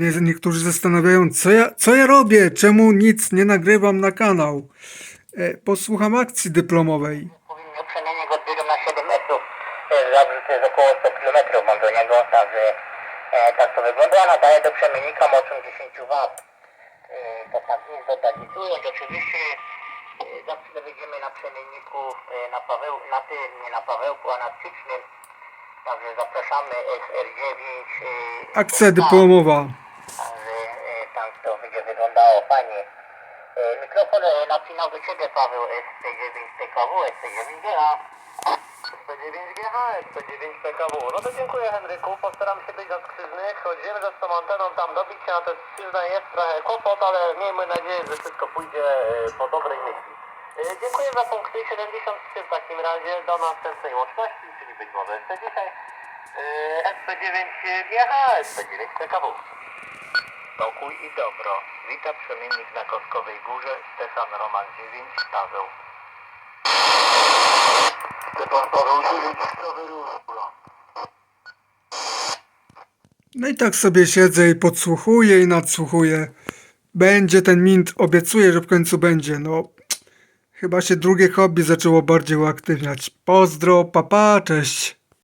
Pewnie niektórzy zastanawiają, co ja, co ja robię, czemu nic nie nagrywam na kanał. E, posłucham akcji dyplomowej. Powinno przemienić odbiór na 7 metrów. E, Zabrze to jest około 100 km mam do niego, także e, tak to wygląda. Nadaje do przemiennika mocą 10 W. E, to tak jest dodalizując. Oczywiście e, za chwilę wyjdziemy na przemienniku e, na, Paweł, na tym, nie na Pawełku, a na Stycznym. Także zapraszamy SR9. E, Akcja tak. dyplomowa. Także e, tak to będzie wyglądało fajnie. E, Mikrofon e, napinał do Ciebie Paweł SP9 PKW, SP9GA. SP9GH, SP9 PKW. No to dziękuję Henryku, postaram się być na skrzyżnych, chodzimy za tą anteną, tam dobić się na te skrzyżne jest trochę kłopot, ale miejmy nadzieję, że wszystko pójdzie e, po dobrej myśli. Dziękuję za punkty 73 w takim razie do następnej łączności, czyli być może jeszcze dzisiaj. E, SP9GH, SP9 PKW. Spokój i dobro. Witam przemiennik na Kostkowej Górze, Stefan Roman 9, Paweł. Stefan Paweł 9, Paweł. No i tak sobie siedzę i podsłuchuję i nadsłuchuję. Będzie ten mint, obiecuję, że w końcu będzie. No, chyba się drugie hobby zaczęło bardziej uaktywniać. Pozdro, papa, cześć.